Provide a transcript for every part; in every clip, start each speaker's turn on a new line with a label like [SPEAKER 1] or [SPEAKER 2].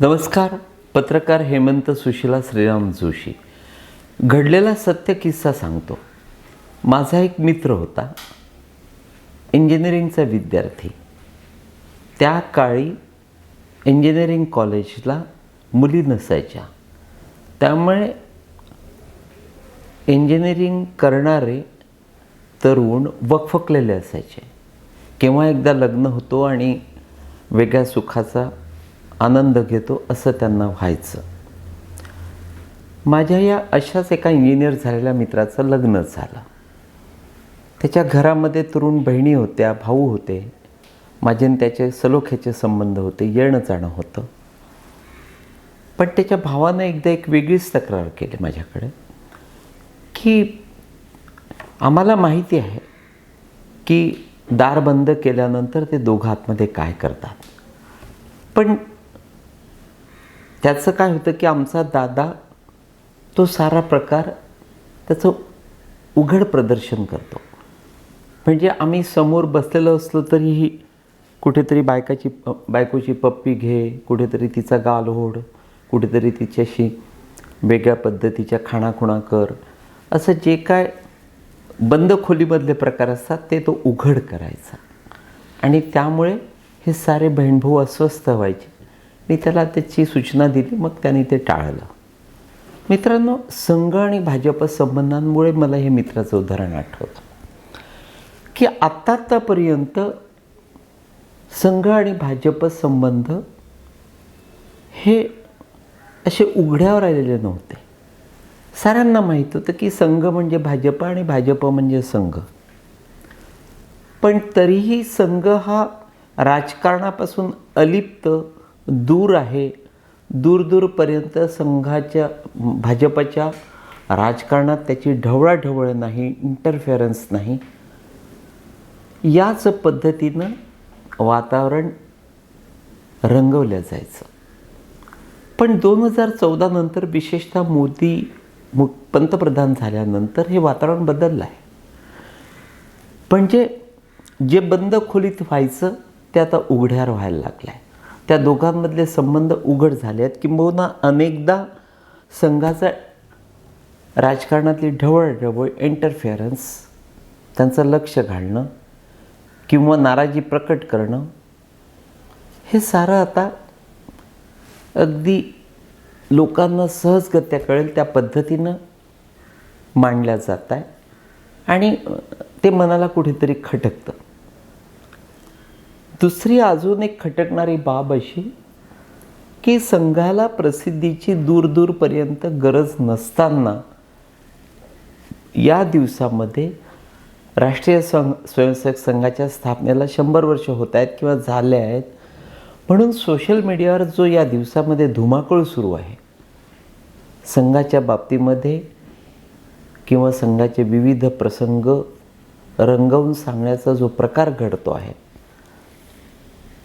[SPEAKER 1] नमस्कार पत्रकार हेमंत सुशीला श्रीराम जोशी. घडलेला सत्य किस्सा सांगतो. माझा एक मित्र होता इंजिनिअरिंगचा विद्यार्थी. त्या काळी इंजिनिअरिंग कॉलेजला मुली नसायच्या. त्यामुळे इंजिनिअरिंग करणारे तरुण वकफकलेले असायचे. केव्हा एकदा लग्न होतो आणि वेगळ्या सुखाचा आनंद घेतो असं त्यांना व्हायचं. माझ्या या अशाच एका इंजिनियर झालेल्या मित्राचं लग्न झालं. त्याच्या घरामध्ये तरुण बहिणी होत्या भाऊ होते. माझे त्याचे सलोख्याचे संबंध होते येणं जाणं होतं. पण त्याच्या भावानं एकदा एक वेगळीच तक्रार केली माझ्याकडे की आम्हाला माहिती आहे की दार बंद केल्यानंतर ते दोघं आतमध्ये काय करतात. पण त्याचं काय होतं की आमचा दादा तो सारा प्रकार त्याचं उघड प्रदर्शन करतो. म्हणजे आम्ही समोर बसलेलो असलो तरीही कुठेतरी बायकाची बायकोची पप्पी घे कुठेतरी तिचा गाल ओढ कुठेतरी तिच्याशी वेगळ्या पद्धतीच्या खाणाखुणा कर. असं जे काय बंद खोलीमधले प्रकार असतात ते तो उघड करायचा. आणि त्यामुळे हे सारे बहीणभाऊ अस्वस्थ व्हायचे. मी त्याला त्याची सूचना दिली मग त्याने ते टाळलं. मित्रांनो संघ आणि भाजप संबंधांमुळे मला हे मित्राचं उदाहरण आठवतं की आत्ता आत्तापर्यंत संघ आणि भाजप संबंध हे असे उघड्यावर आलेले नव्हते. साऱ्यांना माहीत होतं की संघ म्हणजे भाजप आणि भाजप म्हणजे संघ. पण तरीही संघ हा राजकारणापासून अलिप्त दूर आहे. दूरदूरपर्यंत संघाच्या भाजपच्या राजकारणात त्याची ढवळाढवळ नाही इंटरफेरन्स नाही. याच पद्धतीनं वातावरण रंगवलं जायचं. पण दोन हजार चौदा नंतर विशेषतः मोदी मु पंतप्रधान झाल्यानंतर हे वातावरण बदललं आहे. म्हणजे जे बंद खोलीत व्हायचं ते आता उघड्यावर व्हायला लागलं आहे त्या दोघांमधले संबंध उघड झाले आहेत. किंबहुना अनेकदा संघाचा राजकारणातली ढवळढवळ इंटरफेरन्स त्यांचं लक्ष घालणं किंवा नाराजी प्रकट करणं हे सारं आता अगदी लोकांना सहजगत्या कळेल त्या पद्धतीनं मांडल्या जात आहे आणि ते मनाला कुठेतरी खटकतं. दुसरी अजून एक खटकणारी बाब अशी की संघाला प्रसिद्धीची दूरदूरपर्यंत गरज नसताना या दिवसामध्ये राष्ट्रीय संघ स्वयंसेवक संघाच्या स्थापनेला शंभर वर्ष होत आहेत किंवा झाले आहेत. म्हणून सोशल मीडियावर जो या दिवसामध्ये धुमाकूळ सुरू आहे संघाच्या बाबतीमध्ये किंवा संघाचे विविध प्रसंग रंगवून सांगण्याचा जो प्रकार घडतो आहे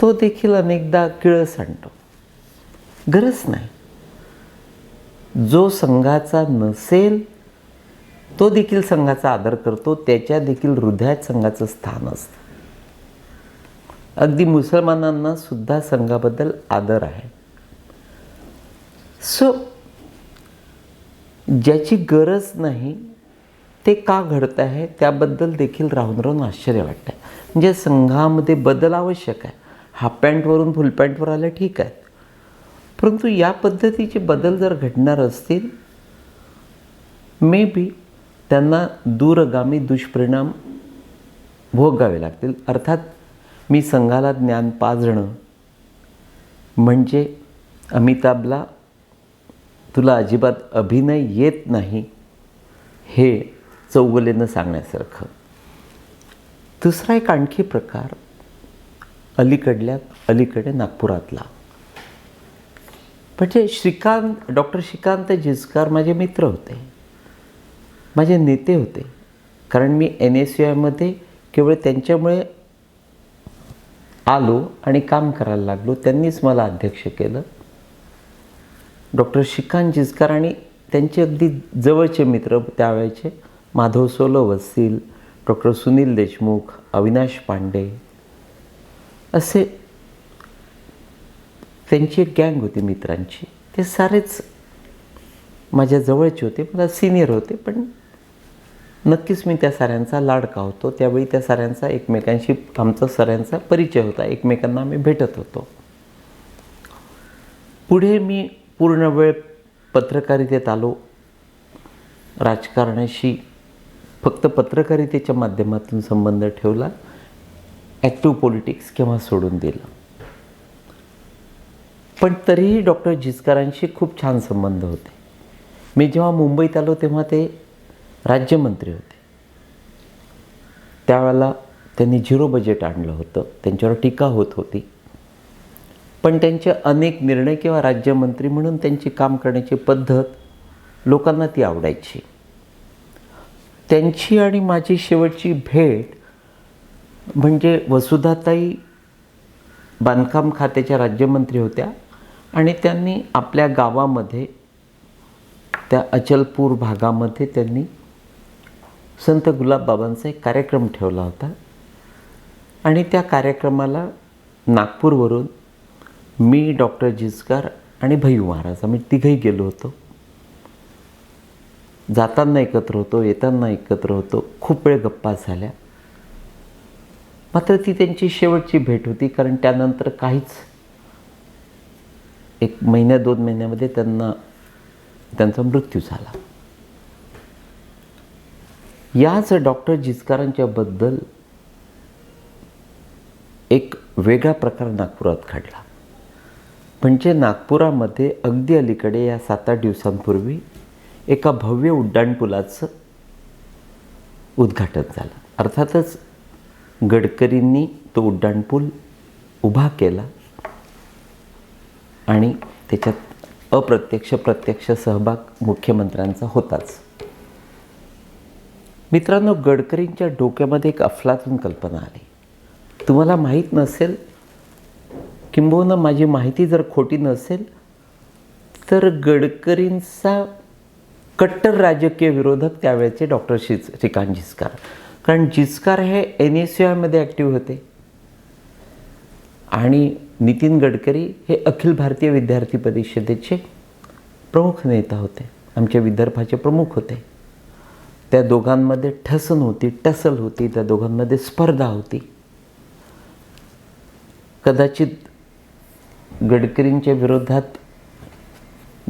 [SPEAKER 1] तो देखील अनेकदा किळस आणतो. गरज नाही. जो संघाचा नसेल तो देखील संघाचा आदर करतो त्याच्या देखील हृदयात संघाचं स्थान असतं. अगदी मुसलमानांना सुद्धा संघाबद्दल आदर आहे. सो ज्याची गरज नाही ते का घडत आहे त्याबद्दल देखील राहून राहून आश्चर्य वाटतं म्हणजे संघामध्ये बदल आवश्यक आहे. हाफ पॅन्टवरून फुल पॅन्टवर आलं ठीक आहे. परंतु या पद्धतीचे बदल जर घडणार असतील मे बी त्यांना दूरगामी दुष्परिणाम भोगावे लागतील. अर्थात मी संघाला ज्ञान पाजणं म्हणजे अमिताभला तुला अजिबात अभिनय येत नाही हे चौगलेनं सांगण्यासारखं. दुसरा एक आणखी प्रकार अलीकडल्या अलीकडे नागपुरातला. म्हणजे श्रीकांत डॉक्टर श्रीकांत जिजकार माझे मित्र होते. माझे नेते होते. कारण मी एन एस यू आयमध्ये केवळ त्यांच्यामुळे आलो आणि काम करायला लागलो त्यांनीच मला अध्यक्ष केलं. डॉक्टर श्रीकांत जिजकार आणि त्यांचे अगदी जवळचे मित्र त्यावेळेचे माधव सोलो वसील डॉक्टर सुनील देशमुख अविनाश पांडे असे त्यांची एक गँग होती मित्रांची. ते सारेच माझ्या जवळचे होते मला सिनियर होते पण नक्कीच मी त्या साऱ्यांचा लाडका होतो. त्यावेळी त्या साऱ्यांचा एकमेकांशी आमचा साऱ्यांचा परिचय होता. एकमेकांना आम्ही भेटत होतो. पुढे मी पूर्ण वेळ पत्रकारितेत आलो. राजकारणाशी फक्त पत्रकारितेच्या माध्यमातून संबंध ठेवला. ॲक्टिव्ह पॉलिटिक्स केव्हा सोडून दिलं? पण तरीही डॉक्टर जिचकरांशी खूप छान संबंध होते. मी जेव्हा मुंबईत आलो तेव्हा ते राज्यमंत्री होते. त्यावेळेला त्यांनी झिरो बजेट आणलं होतं. त्यांच्यावर टीका होत होती. पण त्यांचे अनेक निर्णय किंवा राज्यमंत्री म्हणून त्यांची काम करण्याची पद्धत लोकांना ती आवडायची. त्यांची आणि माझी शेवटची भेट म्हणजे वसुधाताई बांधकाम खात्याच्या राज्यमंत्री होत्या आणि त्यांनी आपल्या गावामध्ये त्या अचलपूर भागामध्ये त्यांनी संत गुलाबबाबांचा एक कार्यक्रम ठेवला होता. आणि त्या कार्यक्रमाला नागपूरवरून मी डॉक्टर जिजकार आणि भैयू महाराज आम्ही तिघही गेलो होतो. जाताना एकत्र होतो येताना एकत्र होतो. खूप वेळ गप्पा झाल्या. मात्र ती त्यांची शेवटची भेट होती कारण त्यानंतर काहीच एक महिन्या दोन महिन्यामध्ये त्यांना त्यांचा मृत्यू झाला. याच डॉक्टर जिचकारांच्याबद्दल एक वेगळा प्रकार नागपुरात घडला. म्हणजे नागपुरामध्ये अगदी अलीकडे या सात आठ दिवसांपूर्वी एका भव्य उड्डाणपुलाचं उद्घाटन झालं. अर्थातच गडकरींनी तो उड्डाणपूल उभा केला आणि त्याच्यात अप्रत्यक्ष प्रत्यक्ष सहभाग मुख्यमंत्र्यांचा होताच. मित्रांनो गडकरींच्या डोक्यामध्ये एक अफलातून कल्पना आली. तुम्हाला माहीत नसेल किंबहुना माझी माहिती जर खोटी नसेल तर गडकरींचा कट्टर राजकीय विरोधक त्यावेळेचे डॉक्टर श्री श्रीकांत जिचकार. कारण जिचकार हे एन एस यू आयमध्ये ॲक्टिव्ह होते. आणि नितीन गडकरी हे अखिल भारतीय विद्यार्थी परिषदेचे प्रमुख नेता होते. आमच्या विदर्भाचे प्रमुख होते. त्या दोघांमध्ये ठसन होती टसल होती त्या दोघांमध्ये स्पर्धा होती. कदाचित गडकरींच्या विरोधात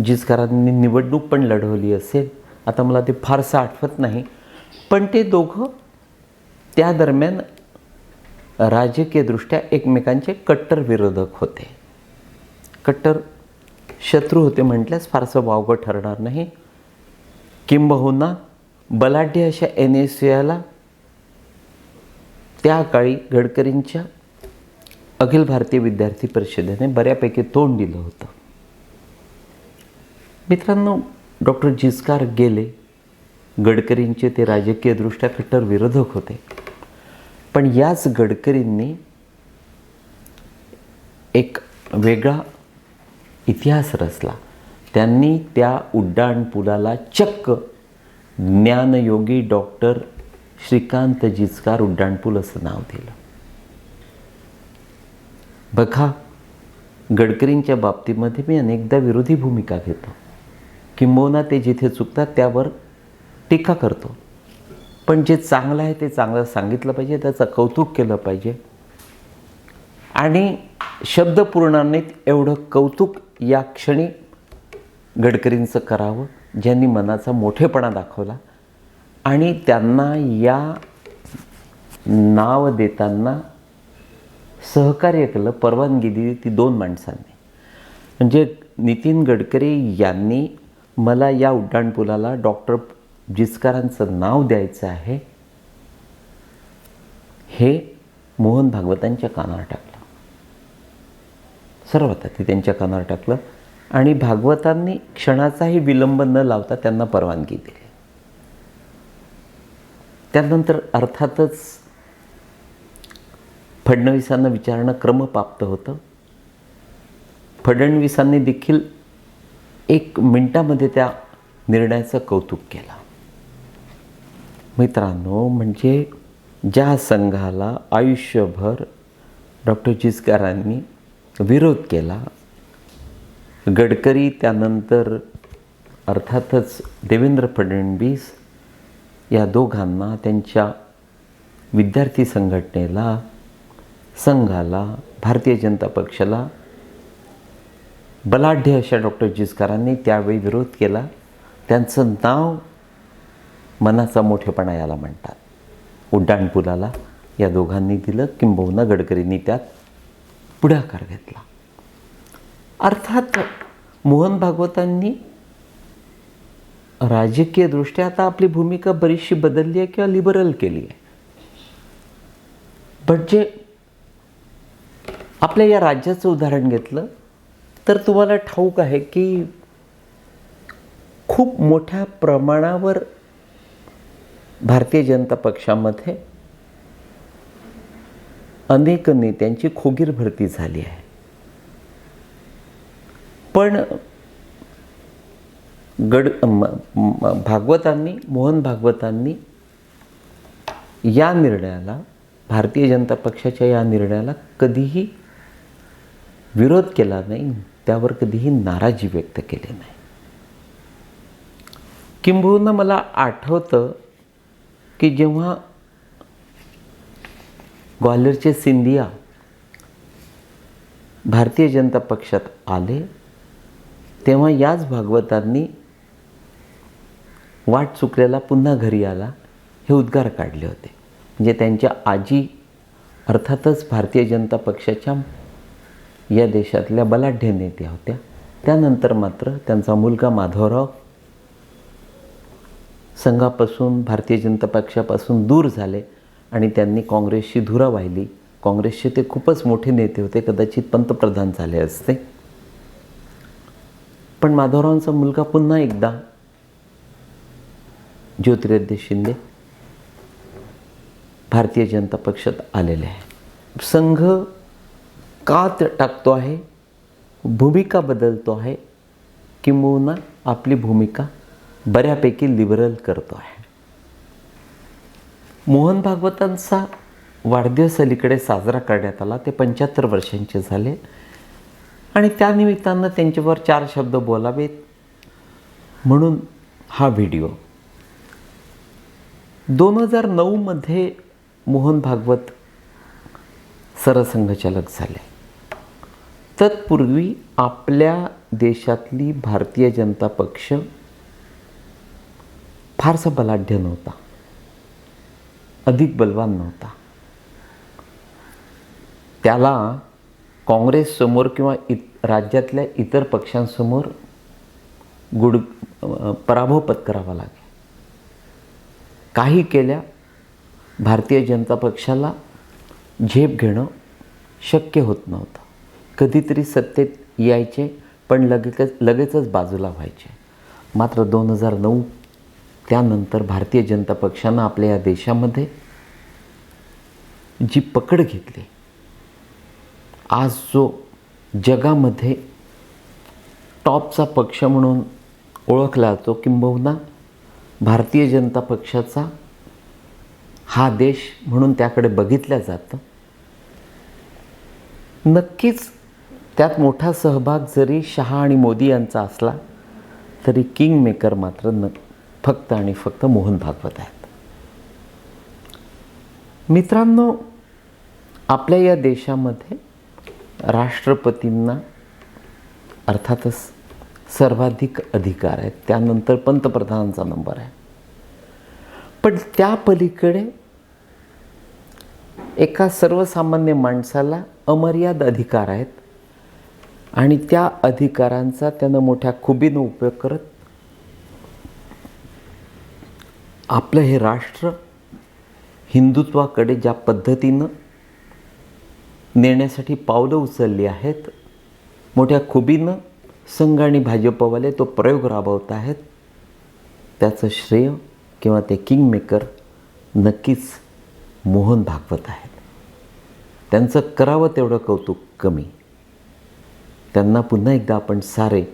[SPEAKER 1] जिचकारांनी निवडणूक पण लढवली असेल. आता मला ते फारसं आठवत नाही. पण ते दोघं त्या दरम्यान राजकीयदृष्ट्या एकमेकांचे कट्टर विरोधक होते. कट्टर शत्रू होते म्हटल्यास फारसं वावगं ठरणार नाही. किंबहुना बलाढ्य अशा एन एस याला त्या काळी गडकरींच्या अखिल भारतीय विद्यार्थी परिषदेने बऱ्यापैकी तोंड दिलं होतं. मित्रांनो डॉक्टर जिस्कार गेले. गडकरींचे ते राजकीयदृष्ट्या कट्टर विरोधक होते. पण याच गडकरींनी एक वेगळा इतिहास रचला. त्यांनी त्या उड्डाणपुलाला चक्क ज्ञानयोगी डॉक्टर श्रीकांत जिचकार उड्डाणपूल असं नाव दिलं. बघा गडकरींच्या बाबतीमध्ये मी अनेकदा विरोधी भूमिका घेतो. किंबहुना ते जिथे चुकतात त्यावर टीका करतो. पण जे चांगलं आहे ते चांगलं सांगितलं पाहिजे त्याचं कौतुक केलं पाहिजे. आणि शब्दपूर्णानेत एवढं कौतुक या क्षणी गडकरींचं करावं ज्यांनी मनाचा मोठेपणा दाखवला आणि त्यांना या नाव देताना सहकार्य केलं परवानगी दिली ती दोन माणसांनी. म्हणजे नितीन गडकरी यांनी मला या उड्डाणपुलाला डॉक्टर जिचकारांचं नाव द्यायचं आहे हे मोहन भागवतांच्या कानावर टाकलं. सर्वात ते त्यांच्या कानावर टाकलं आणि भागवतांनी क्षणाचाही विलंब न लावता त्यांना परवानगी दिली. त्यानंतर अर्थातच फडणवीसांना विचारणं क्रमप्राप्त होतं. फडणवीसांनी देखील एक मिनटामध्ये त्या निर्णयाचं कौतुक केलं. मित्रांनो म्हणजे ज्या संघाला आयुष्यभर डॉक्टर जिचकारांनी विरोध केला गडकरी त्यानंतर अर्थातच देवेंद्र फडणवीस या दोघांना त्यांच्या विद्यार्थी संघटनेला संघाला भारतीय जनता पक्षाला बलाढ्य अशा डॉक्टर जिचकरांनी त्यावेळी विरोध केला. त्यांचं नाव मनाचा मोठेपणा याला म्हणतात. उड्डाणपुलाला या दोघांनी दिलं किंबहुना गडकरींनी त्यात पुढाकार घेतला. अर्थात मोहन भागवतांनी राजकीयदृष्ट्या आता आपली भूमिका बरीचशी बदलली आहे किंवा लिबरल केली आहे. बट जे आपल्या या राज्याचं उदाहरण घेतलं तर तुम्हाला ठाऊक आहे की खूप मोठ्या प्रमाणावर भारतीय जनता पक्षामध्ये अनेक नेत्यांची खोगीर भरती झाली आहे. पण गड भागवतांनी मोहन भागवतांनी या निर्णयाला भारतीय जनता पक्षाच्या या निर्णयाला कधीही विरोध केला नाही त्यावर कधीही नाराजी व्यक्त केली नाही. किंबहुना मला आठवतं की जेव्हा ग्वाल्हेरचे सिंधिया भारतीय जनता पक्षात आले तेव्हा याच भागवतांनी वाट चुकलेला पुन्हा घरी आला हे उद्गार काढले होते. म्हणजे त्यांच्या आजी अर्थातच भारतीय जनता पक्षाच्या या देशातल्या बलाढ्य नेत्या होत्या. त्यानंतर मात्र त्यांचा मुलगा माधवराव संघापासून भारतीय जनता पक्षापासून दूर झाले आणि त्यांनी काँग्रेसची धुरा वाहिली. काँग्रेसचे ते खूपच मोठे नेते होते. कदाचित पंतप्रधान झाले असते. पण माधवरावांचा मुलगा पुन्हा एकदा ज्योतिरादित्य शिंदे भारतीय जनता पक्षात आलेले आहे संघ का टाकतो आहे? भूमिका बदलतो आहे? किंबहुना आपली भूमिका बऱ्यापैकी लिबरल करतो आहे मोहन भागवतांचा वाढदिवस अलीकडे साजरा करण्यात आला. ते पंच्याहत्तर वर्षांचे झाले. आणि त्यानिमित्तानं त्यांच्यावर चार शब्द बोलावेत. म्हणून हा व्हिडिओ दोन हजार नऊमध्ये मोहन भागवत सरसंघचालक झाले. तत्पूर्वी आपल्या देशातली भारतीय जनता पक्ष फारसा बलाढ्य नव्हता. अधिक बलवान नव्हता. त्याला काँग्रेससमोर किंवा इत राज्यातल्या इतर पक्षांसमोर गुड पराभव पत्करावा लागे काही केल्या भारतीय जनता पक्षाला झेप घेणं शक्य होत नव्हतं. कधीतरी सत्तेत यायचे पण लगेच लगेचच बाजूला व्हायचे. मात्र दोन हजार नऊ त्यानंतर भारतीय जनता पक्षानं आपल्या या देशामध्ये जी पकड घेतली आज जो जगामध्ये टॉपचा पक्ष म्हणून ओळखला जातो किंबहुना भारतीय जनता पक्षाचा हा देश म्हणून त्याकडे बघितलं जातं. नक्कीच त्यात मोठा सहभाग जरी शहा आणि मोदी यांचा असला तरी किंग मेकर मात्र न फक्त आणि फक्त मोहन भागवत आहेत. मित्रांनो आपल्या या देशामध्ये राष्ट्रपतींना अर्थातच सर्वाधिक अधिकार आहेत. त्यानंतर पंतप्रधानांचा नंबर आहे. पण त्या पलीकडे एका सर्वसामान्य माणसाला अमर्याद अधिकार आहेत. आणि त्या अधिकारांचा त्यानं मोठ्या खुबीनं उपयोग करत आपलं हे राष्ट्र हिंदुत्वाकडे ज्या पद्धतीनं नेण्यासाठी पावलं उचलली आहेत मोठ्या खुबीनं संघ आणि भाजपवाले तो प्रयोग राबवत आहेत त्याचं श्रेय किंवा ते किंग मेकर नक्कीच मोहन भागवत आहेत. त्यांचं करावं तेवढं कौतुक कमी. त्यांना पुन्हा एकदा आपण सारे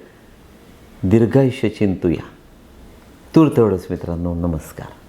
[SPEAKER 1] दीर्घायुष्य चिंतूया. तूर तेवढंच मित्रांनो. नमस्कार.